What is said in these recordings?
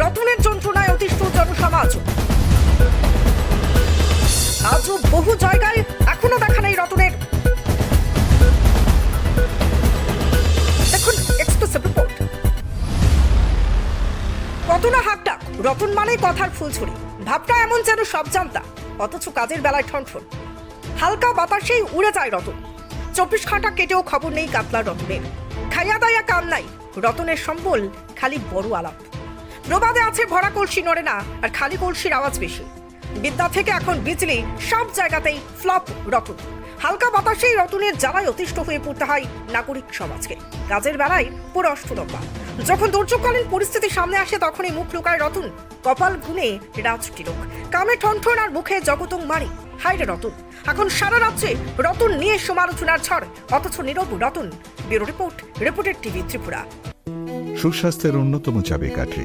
রতনের যন্ত্রণায় অতিষ্ঠ জনসমাজ। আজও বহু জায়গায় এখনও দেখা নেই রতনের। দেখুন এক্সক্লুসিভ না হাকডাক, রতন মানে কথার ফুলছড়ি ভাবটা এমন যেন সব জানতা, অথচ কাজের বেলায় ঠনঠন। হালকা বাতাসেই উড়ে যায় রতন। চব্বিশ ঘণ্টা কেটেও খবর নেই কাতলা রতনের। খাইয়া দাইয়া কাম নাই, রতনের সম্বল খালি বড় আলাপ। প্রবাদে আছে ভরা কলসি নড়ে না, আর খালি কলসির আওয়াজ বেশি। বিদ্যা থেকে এখন বিজলি সব জায়গাতেই ফ্লপ রতন। হালকা বাতাসেই রতনের জ্বালায় অতিষ্ঠ হয়ে পড়তে হয় নাগরিক সমাজকে। কাজের বেলায় পুরো অষ্টরম্বা যখন দুর্যোগকালীন পরিস্থিতি সামনে আসে, তখনই মুখ লুকায় রতন। কপাল গুনে রাজ টিলক কামে ঠনঠন আর মুখে জগতং মারি। হাইরে রতন। এখন সারা রাজ্যে রতন নিয়ে সমালোচনার ঝড়। অথচ নীরব Ratan. Bureau report reported TV Tripura. সুস্বাস্থ্যের অন্যতম চাবিকাঠি।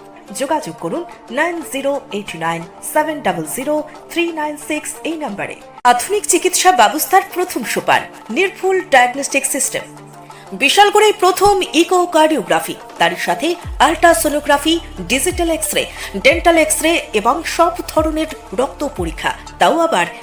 যোগাযোগ করুন nine zero eight nine seven double zero three nine six এই নম্বরে। আধুনিক চিকিৎসা ব্যবস্থার প্রথম সোপান, নির্ভুল ডায়াগনস্টিক সিস্টেম। বিশালগড়ে প্রথম ইকোকার্ডিওগ্রাফি তার সাথে ultrasonography, digital X ray dental X ray এবং সব ধরনের রক্ত পরীক্ষা, তাও আবার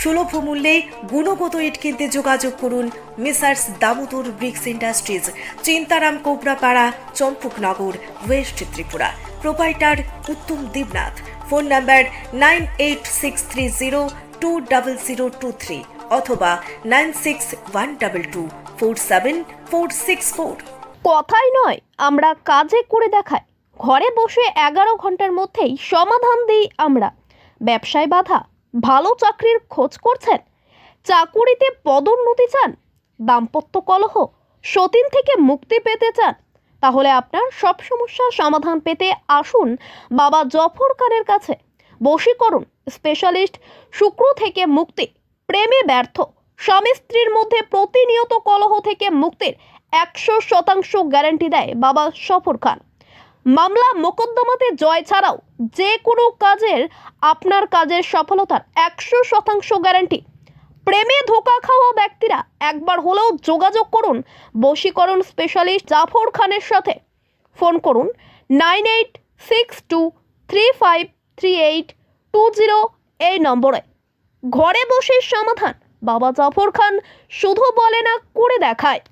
সুলভ মূল্যে গুণগত ইট কিনতে যোগাযোগ করুন messrs Damodar bricks industries, Chintaram Kobrapara, Champaknagar, west Tripura. Proprietor Uttam Debnath. Phone number nine eight six three zero two double zero two three অথবা nine six one double two four seven four six four. কথাই নয়, আমরা কাজে করে দেখাই। ঘরে বসে এগারো ঘণ্টার মধ্যেই সমাধান দিই আমরা। ব্যবসায় বাধা ভালো চাকরির খোঁজ করছেন? চাকুরিতে পদোন্নতি চান? দাম্পত্য কলহ? সতীন থেকে মুক্তি পেতে চান? তাহলে আপনার সব সমস্যার সমাধান পেতে আসুন বাবা জফর খানের কাছে। বশীকরণ, স্পেশালিস্ট, শুক্র থেকে মুক্তি, প্রেমে ব্যর্থ। স্বামী স্ত্রীর মধ্যে প্রতিনিয়ত কলহ থেকে মুক্তির একশো শতাংশ গ্যারান্টি দেয় বাবা সফর খান। মামলা মোকদ্দমাতে জয় ছাড়াও যে কোনো কাজের আপনার কাজের সফলতার একশো শতাংশ গ্যারান্টি। প্রেমে ধোকা খাওয়া ব্যক্তিরা একবার হলেও যোগাযোগ করুন বশীকরণ স্পেশালিস্ট জাফর খানের সাথে। ফোন করুন nine eight six two three five three eight two zero এই নম্বরে। ঘরে বসে সমাধান বাবা জাফর খান শুধু বলে না, করে দেখায়।